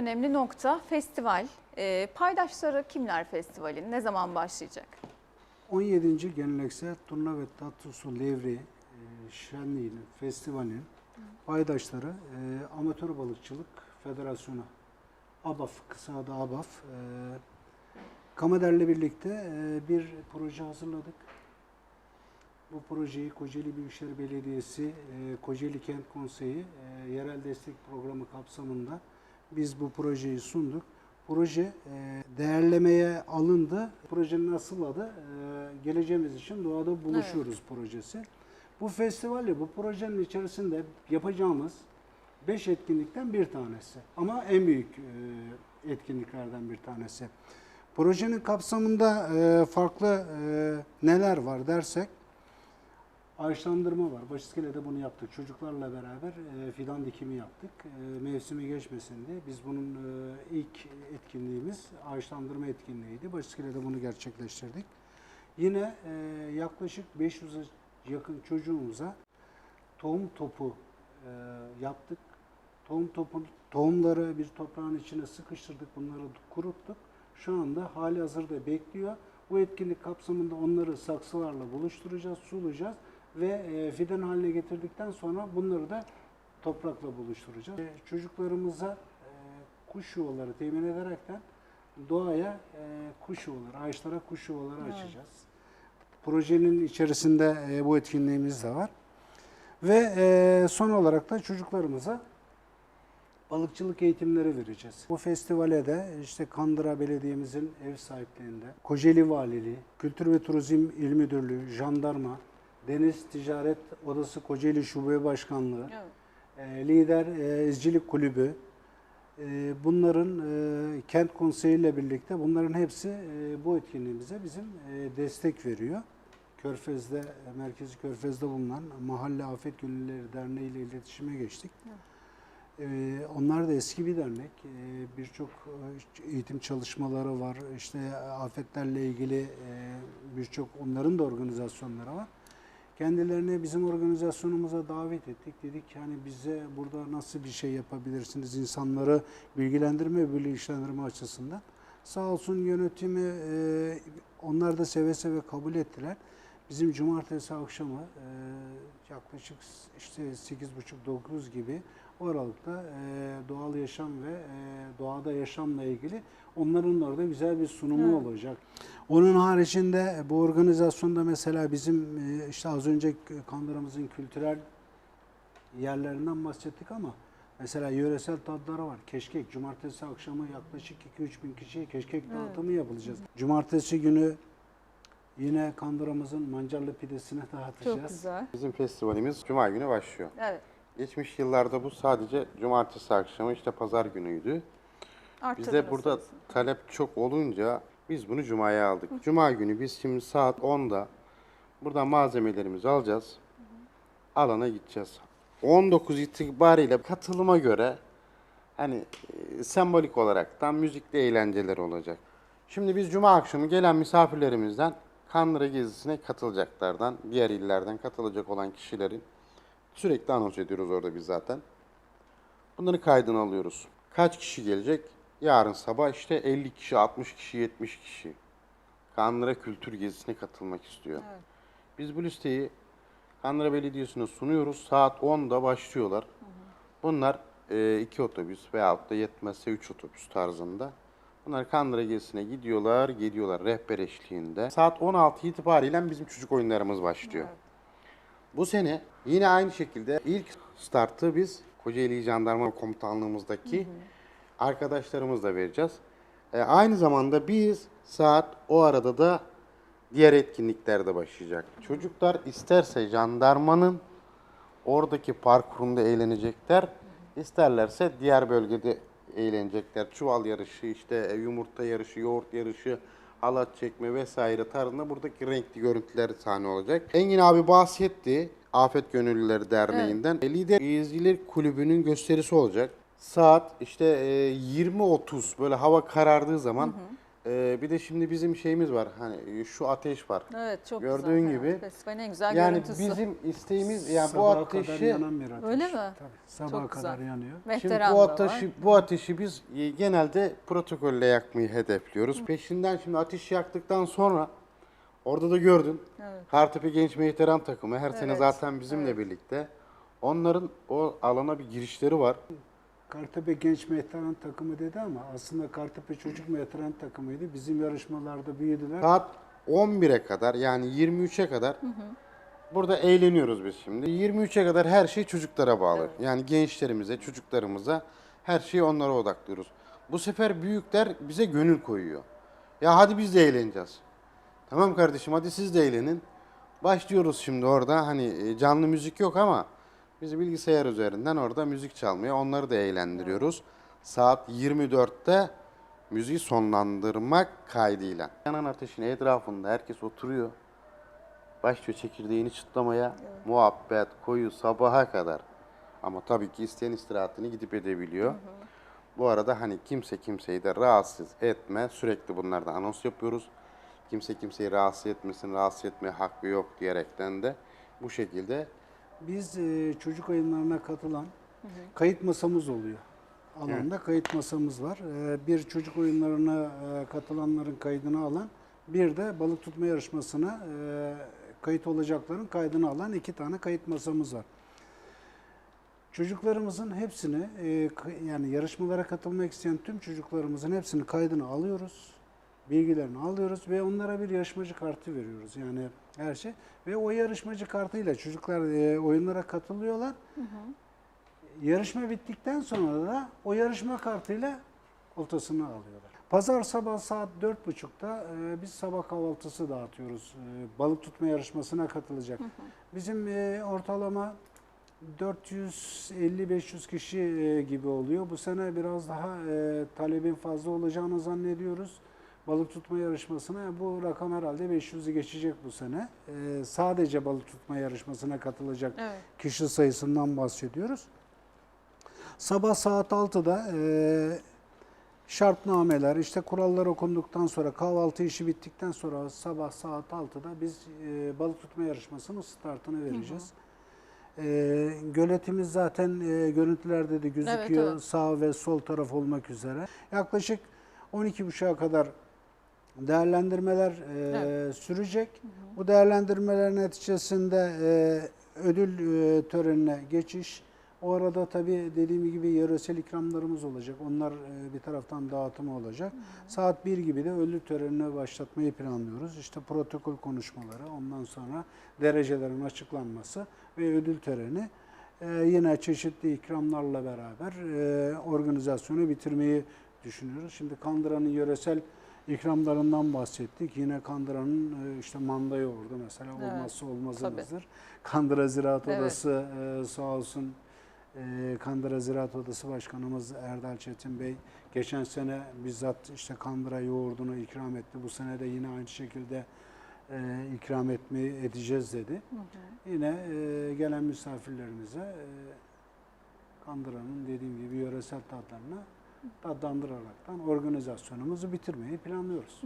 önemli nokta festival. Ee, paydaşları kimler festivalin? Ne zaman başlayacak? 17. Geleneksel Turna ve Tatlısu Levri e, Şenliği'nin, festivalin paydaşları e, Amatör Balıkçılık Federasyonu, ABAF, kısa adı ABAF. E, Kamader'le birlikte e, bir proje hazırladık. Bu projeyi Kocaeli Büyükşehir Belediyesi, e, Kocaeli Kent Konseyi e, yerel destek programı kapsamında biz bu projeyi sunduk. Proje e, değerlemeye alındı. Projenin asıl adı e, Geleceğimiz için Doğada Buluşuyoruz projesi. Bu festivalle bu projenin içerisinde yapacağımız 5 etkinlikten bir tanesi. Ama en büyük e, etkinliklerden bir tanesi. Projenin kapsamında farklı neler var dersek Ağaçlandırma var. Başiskele'de bunu yaptık. Çocuklarla beraber e, fidan dikimi yaptık. E, mevsimi geçmesin diye. Biz bunun e, ilk etkinliğimiz ağaçlandırma etkinliğiydi. Başiskele'de bunu gerçekleştirdik. Yine yaklaşık 500'e yakın çocuğumuza tohum topu yaptık. Tohum topu, tohumları bir toprağın içine sıkıştırdık. Bunları kuruttuk. Şu anda hali hazırda bekliyor. Bu etkinlik kapsamında onları saksılarla buluşturacağız, sulayacağız ve e, fidan haline getirdikten sonra bunları da toprakla buluşturacağız. E, Çocuklarımıza e, kuş yuvaları temin ederekten doğaya kuş yuvaları, ağaçlara kuş yuvaları Evet. açacağız. Projenin içerisinde bu etkinliğimiz de var. Ve son olarak da çocuklarımıza balıkçılık eğitimleri vereceğiz. Bu festivale de işte Kandıra Belediye'mizin ev sahipliğinde, Kocaeli Valiliği, Kültür ve Turizm İl Müdürlüğü, Jandarma, Deniz Ticaret Odası Kocaeli Şube Başkanlığı, e, Lider e, İzcilik Kulübü, e, bunların e, kent konseyiyle birlikte bunların hepsi e, bu etkinliğimize bizim e, destek veriyor. Körfez'de, Merkezi Körfez'de bulunan Mahalle Afet Gönüllüleri Derneği ile iletişime geçtik. Ee, onlar da eski bir dernek. Birçok eğitim çalışmaları var. İşte afetlerle ilgili birçok onların da organizasyonları var. Kendilerini bizim organizasyonumuza davet ettik. Dedik ki hani bize burada nasıl bir şey yapabilirsiniz insanları bilgilendirme ve bilinçlendirme açısından. Sağ olsun yönetimi onlar da seve seve kabul ettiler. Bizim cumartesi akşamı e, yaklaşık işte 8.30-9 gibi o aralıkta e, doğal yaşam ve e, doğada yaşamla ilgili onların orada güzel bir sunumu Evet. olacak. Onun haricinde bu organizasyonda mesela bizim e, işte az önce Kandıra'mızın kültürel yerlerinden bahsettik ama mesela yöresel tadları var. Keşkek. Cumartesi akşamı yaklaşık 2-3 bin kişiye keşkek Evet. dağıtımı yapılacağız. Cumartesi günü yine Kandıra'mızın mancarlı pidesini dağıtacağız. Çok güzel. Bizim festivalimiz Cuma günü başlıyor. Evet. Geçmiş yıllarda bu sadece cumartesi akşamı işte pazar günüydü. Bizde Arttırırız burada talep çok olunca biz bunu Cuma'ya aldık. Cuma günü biz şimdi saat 10'da buradan malzemelerimizi alacağız. Alana gideceğiz. 19 itibariyle katılıma göre hani e, sembolik olarak tam müzikli eğlenceler olacak. Şimdi biz Cuma akşamı gelen misafirlerimizden Kandıra gezisine katılacaklardan, diğer illerden katılacak olan kişilerin sürekli anons ediyoruz orada biz zaten. Bunları kaydını alıyoruz. Kaç kişi gelecek? Yarın sabah işte 50 kişi, 60 kişi, 70 kişi. Kandıra Kültür Gezisi'ne katılmak istiyor. Evet. Biz bu listeyi Kandıra Belediyesi'ne sunuyoruz. Saat 10'da başlıyorlar. Bunlar e, iki otobüs veyahut da yetmezse üç otobüs tarzında. Bunlar Kandıra Gezisi'ne gidiyorlar, geliyorlar rehber eşliğinde. Saat 16 itibariyle bizim çocuk oyunlarımız başlıyor. Bu sene yine aynı şekilde ilk startı biz Kocaeli Jandarma Komutanlığımızdaki arkadaşlarımızla vereceğiz. E, aynı zamanda biz saat o arada da diğer etkinlikler de başlayacak. Çocuklar isterse jandarmanın oradaki parkurunda eğlenecekler, isterlerse diğer bölgede eğlenecekler. Çuval yarışı, işte e, yumurta yarışı, yoğurt yarışı, halat çekme vesaire tarzında buradaki renkli görüntüler sahne olacak. Engin abi bahsetti Afet Gönüllüleri Derneği'nden. E, Lider İzciler Kulübü'nün gösterisi olacak. Saat işte e, 20.30 böyle hava karardığı zaman Ee, bir de şimdi bizim şeyimiz var. Hani şu ateş var. Evet çok Gördüğün güzel. gibi. Evet, Festivalin en güzel Yani görüntüsü. bizim isteğimiz yani bu Sabaha kadar ateşi yanan bir ateş. Öyle mi? Tabii, sabaha Çok kadar güzel. yanıyor. Şimdi bu da ateşi var. bu ateşi biz e, genelde protokolle yakmayı hedefliyoruz. Peşinden şimdi ateşi yaktıktan sonra orada da gördün. Evet. Hartepe Genç Mehteran takımı her sene Evet, zaten bizimle birlikte. Onların o alana bir girişleri var. Kartepe Genç Mehteran takımı dedi ama aslında Kartepe Çocuk Mehteran takımıydı. Bizim yarışmalarda büyüdüler. Saat 11'e kadar yani 23'e kadar burada eğleniyoruz biz şimdi. 23'e kadar her şey çocuklara bağlı. Yani gençlerimize, çocuklarımıza her şeyi onlara odaklıyoruz. Bu sefer büyükler bize gönül koyuyor. Ya hadi biz de eğleneceğiz. Tamam kardeşim hadi siz de eğlenin. Başlıyoruz şimdi orada hani e, canlı müzik yok ama biz bilgisayar üzerinden orada müzik çalmaya onları da eğlendiriyoruz. Saat 24'te müziği sonlandırmak kaydıyla. Yanan ateşin etrafında herkes oturuyor. Başlıyor çekirdeğini çıtlamaya. Muhabbet, koyu sabaha kadar. Ama tabii ki isteyen istirahatini gidip edebiliyor. Bu arada hani kimse kimseyi de rahatsız etme. Sürekli bunlardan anons yapıyoruz. Kimse kimseyi rahatsız etmesin, rahatsız etmeye hakkı yok diyerekten de bu şekilde Biz e, çocuk oyunlarına katılan kayıt masamız oluyor. Alanda kayıt masamız var. E, bir çocuk oyunlarına e, katılanların kaydını alan, bir de balık tutma yarışmasına e, kayıt olacakların kaydını alan iki tane kayıt masamız var. Çocuklarımızın hepsini e, yani yarışmalara katılmak isteyen tüm çocuklarımızın hepsini kaydını alıyoruz. Bilgilerini alıyoruz ve onlara bir yarışmacı kartı veriyoruz. Yani her şey ve o yarışmacı kartıyla çocuklar e, oyunlara katılıyorlar. Yarışma bittikten sonra da o yarışma kartıyla oltasını alıyorlar. Pazar sabah saat 4.30'da e, biz sabah kahvaltısı dağıtıyoruz. E, balık tutma yarışmasına katılacak. Bizim e, ortalama 450-500 kişi e, gibi oluyor. Bu sene biraz daha e, talebin fazla olacağını zannediyoruz. Balık tutma yarışmasına bu rakam herhalde 500'ü geçecek bu sene. E, sadece balık tutma yarışmasına katılacak Evet. kişi sayısından bahsediyoruz. Sabah saat 6'da e, şartnameler, işte kurallar okunduktan sonra kahvaltı işi bittikten sonra sabah saat 6'da biz e, balık tutma yarışmasının startını vereceğiz. E, göletimiz zaten e, görüntülerde de gözüküyor. evet. Sağ ve sol taraf olmak üzere. Yaklaşık 12.30'a kadar değerlendirmeler e, Evet. sürecek. Bu değerlendirmelerin neticesinde e, ödül e, törenine geçiş. O arada tabii dediğim gibi yöresel ikramlarımız olacak. Onlar e, bir taraftan dağıtımı olacak. Saat 1 gibi de ödül törenine başlatmayı planlıyoruz. İşte protokol konuşmaları, ondan sonra derecelerin açıklanması ve ödül töreni. E, yine çeşitli ikramlarla beraber e, organizasyonu bitirmeyi düşünüyoruz. Şimdi Kandıra'nın yöresel ikramlarından bahsettik. Yine Kandıra'nın e, işte manda yoğurdu mesela Evet, olmazsa olmazımızdır. Kandıra Ziraat Evet. Odası e, sağ olsun e, Kandıra Ziraat Odası Başkanımız Erdal Çetin Bey geçen sene bizzat işte Kandıra yoğurdunu ikram etti. Bu sene de yine aynı şekilde e, ikram etmeyi edeceğiz dedi. Yine e, gelen misafirlerimize e, Kandıra'nın dediğim gibi yöresel tatlarını tatlandıraraktan organizasyonumuzu bitirmeyi planlıyoruz.